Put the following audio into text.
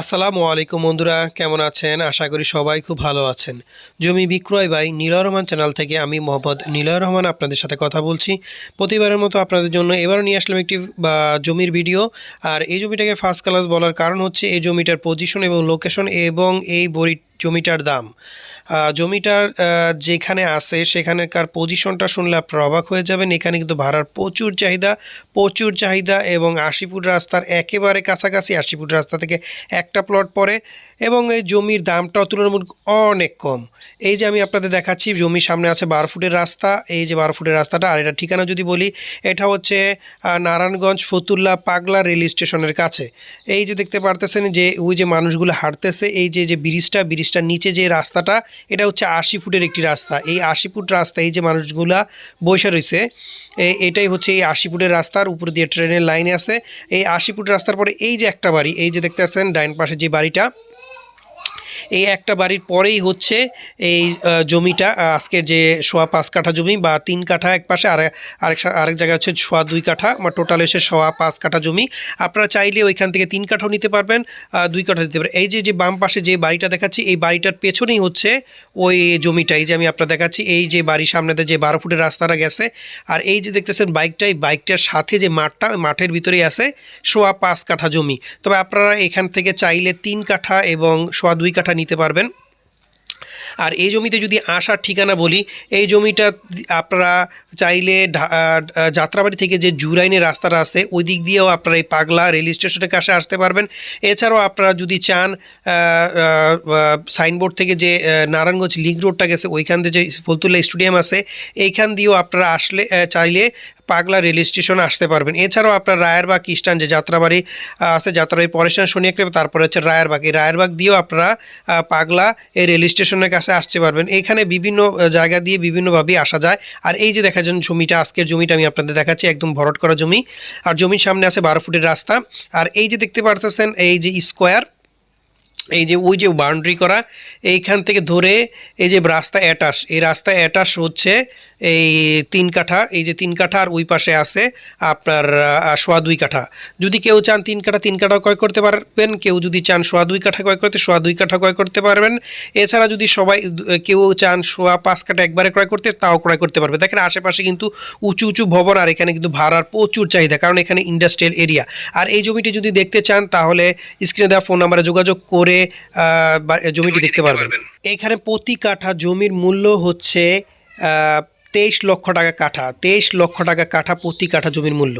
আসসালামু আলাইকুম বন্ধুরা, কেমন আছেন? আশা করি সবাই খুব ভালো আছেন। জমি বিক্রয় বাই নীলয় রহমান চ্যানেল থেকে আমি মোহাম্মদ নীলয় রহমান আপনাদের সাথে কথা বলছি। প্রতিবারের মতো আপনাদের জন্য এবারও নিয়ে আসলাম একটি জমির ভিডিও। আর এই জমিটাকে ফার্স্ট ক্লাস বলার কারণ হচ্ছে, এই জমিটার পজিশন এবং লোকেশন এবং এই বড়ি জমিটার দাম। জমিটার যেখানে আছে, সেখানকার পজিশনটা শুনলে আপনারা অবাক হয়ে যাবেন। এখানে কিন্তু ভাড়ার প্রচুর চাহিদা প্রচুর চাহিদা এবং আশি ফুট রাস্তার একেবারে কাছাকাছি আশি ফুট রাস্তা থেকে একটা প্লট পড়ে এবং এই জমির দামটাও তুলনামূলক অনেক কম। এই যে আমি আপনাদের দেখাচ্ছি, জমির সামনে আছে বারো ফুটের রাস্তা। এই যে বারো ফুটের রাস্তাটা, আর এটা ঠিকানা যদি বলি, এটা হচ্ছে নারায়ণগঞ্জ ফতুল্লা পাগলা রেল স্টেশনের কাছে। এই যে দেখতে পারতেছেন যে, ওই যে মানুষগুলো হাঁটতেছে, এই যে যে ব্রিজটা ব্রিজটার নিচে যে রাস্তাটা, এটা হচ্ছে আশি ফুটের একটি রাস্তা। এই আশি ফুট রাস্তা এই যে মানুষগুলা বসে রয়েছে এটাই হচ্ছে এই আশি ফুটের রাস্তার উপর দিয়ে ট্রেনের লাইনে আছে। এই আশি ফুট রাস্তার পরে এই যে একটা বাড়ি, এই যে দেখতে পাচ্ছেন ডাইন পাশে যে বাড়িটা এই একটা বাড়ির পরেই হচ্ছে এই জমিটা আজকের যে সোয়া পাঁচ কাঠা জমি বা তিন কাঠা এক পাশে, আর, আরেক আরেক জায়গায় হচ্ছে সোয়া দুই কাঠা, বা টোটাল এসে সোয়া পাঁচ কাঠা জমি। আপনারা চাইলে ওইখান থেকে তিন কাঠাও নিতে পারবেন দুই কাঠা নিতে পারবেন। এই যে যে বাম পাশে যে বাড়িটা দেখাচ্ছি, এই বাড়িটার পেছনেই হচ্ছে ওই জমিটা। এই যে আমি আপনার দেখাচ্ছি, এই যে বাড়ির সামনেতে যে বারো ফুটের রাস্তাটা গেছে, আর এই যে দেখতেছেন বাইকটা এই বাইকটার সাথে যে মাঠটা মাঠের ভিতরেই আছে সোয়া পাঁচ কাঠা জমি। তবে আপনারা এখান থেকে চাইলে তিন কাঠা এবং সোয়া দুই কাঠা নিতে পারবেন। আর এই জমিতে যদি আসার ঠিকানা বলি, এই জমিটা আপনারা চাইলে যাত্রাবাড়ি থেকে যে জুরাইনের রাস্তাটা আছে, ওই দিক দিয়েও আপনারা এই পাগলা রেল স্টেশনের কাছে আসতে পারবেন। এছাড়াও আপনারা যদি চান সাইনবোর্ড থেকে যে নারায়ণগঞ্জ লিঙ্ক রোডটা গেছে, ওইখান থেকে যে ফতুল্লা স্টেডিয়াম আছে, এইখান দিয়েও আপনারা আসলে চাইলে পাগলা রেল স্টেশনে আসতে পারবেন। এছাড়াও আপনার রায়েরবাগ ইস্টার্ন যে যাত্রাবাড়ি আছে, যাত্রাবাড়ি পরের স্টেশন শনিয়াকড়ে তারপরে হচ্ছে রায়েরবাগ। এই রায়েরবাগ দিয়েও আপনারা পাগলা এই রেল স্টেশনের কাছে আসতে পারবেন। এখানে বিভিন্ন জায়গা দিয়ে বিভিন্নভাবেই আসা যায়। আর এই যে দেখা যান জমিটা, আজকের জমিটা আমি আপনাদের দেখাচ্ছি, একদম ভরট করা জমি। আর জমির সামনে আছে বারো ফুটের রাস্তা। আর এই যে দেখতে পারতেছেন, এই যে স্কোয়ার এই যে, ওই যে বাউন্ডারি করা, এইখান থেকে ধরে এই যে রাস্তা অ্যাটাস এই রাস্তা অ্যাটাস হচ্ছে এই তিন কাঠা, এই যে তিন কাঠা আর ওই পাশে আছে আপনার সোয়া দুই কাঠা। যদি কেউ চান তিন কাঠা তিন কাঠা ক্রয় করতে পারবেন। কেউ যদি চান সোয়া দুই কাঠা ক্রয় করতে, সোয়া দুই কাঠা ক্রয় করতে পারবেন। এছাড়া যদি সবাই, কেউ চান সোয়া পাঁচ কাঠা একবারে ক্রয় করতে, তাও ক্রয় করতে পারবে। দেখেন আশেপাশে কিন্তু উঁচু উঁচু ভবন, আর এখানে কিন্তু ভাড়ার প্রচুর চাহিদা, কারণ এখানে ইন্ডাস্ট্রিয়াল এরিয়া আর এই জমিটি যদি দেখতে চান, তাহলে স্ক্রিনে দেওয়া ফোন নাম্বারে যোগাযোগ করে আহ, জমিটি দেখতে পারবেন। এখানে প্রতি কাঠা জমির মূল্য হচ্ছে তেইশ লক্ষ টাকা কাঠা। তেইশ লক্ষ টাকা কাঠা প্রতি কাঠা জমির মূল্য।